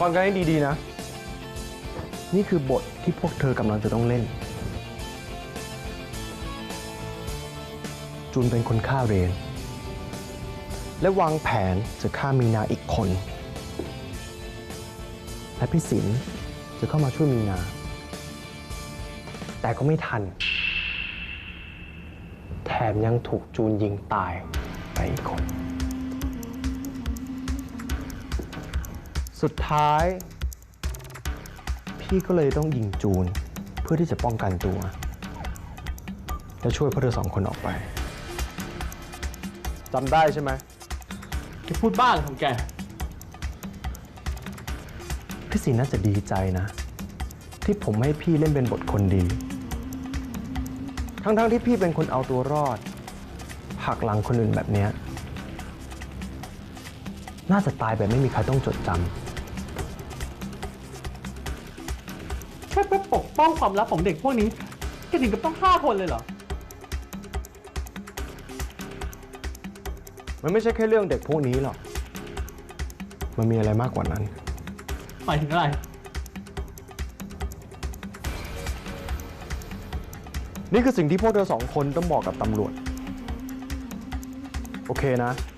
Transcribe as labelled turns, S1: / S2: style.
S1: ฟังกันให้ดีๆนะ นี่คือบทที่พวกเธอกำลังจะต้องเล่นจูนเป็นคนฆ่าเรน และวางแผนจะฆ่ามีนาอีกคน และพี่สินจะเข้ามาช่วยมีนา แต่ก็ไม่ทัน แถมยังถูกจูนยิงตายไปอีกคน สุดท้าย พี่ก็เลยต้องยิงจูน เพื่อที่จะป้องกันตัว และช่วยพวกเธอสองคนออกไปจำได้ใช่ไหม
S2: แกพูดบ้าอะไรของแก
S1: พี่สินน่าจะดีใจนะ ที่ผมให้พี่เล่นเป็นบทคนดี ทั้งๆที่พี่เป็นคนเอาตัวรอด หักหลังคนอื่นแบบเนี้ยน่าจะตายแบบไม่มีใครต้องจดจ
S2: แค่เพื่อปกป้องความลับของเด็กพวกนี้แกถึงกับต้องฆ่าคนเลยเหรอำ
S1: มันไม่ใช่แค่เรื่องเด็กพวกนี้หรอก มันมีอะไรมากกว่านั้น
S2: หมายถึงอะไร
S1: นี่คือสิ่งที่พวกเธอสองคนต้องบอกกับตำรวจ โอเคนะ
S2: โ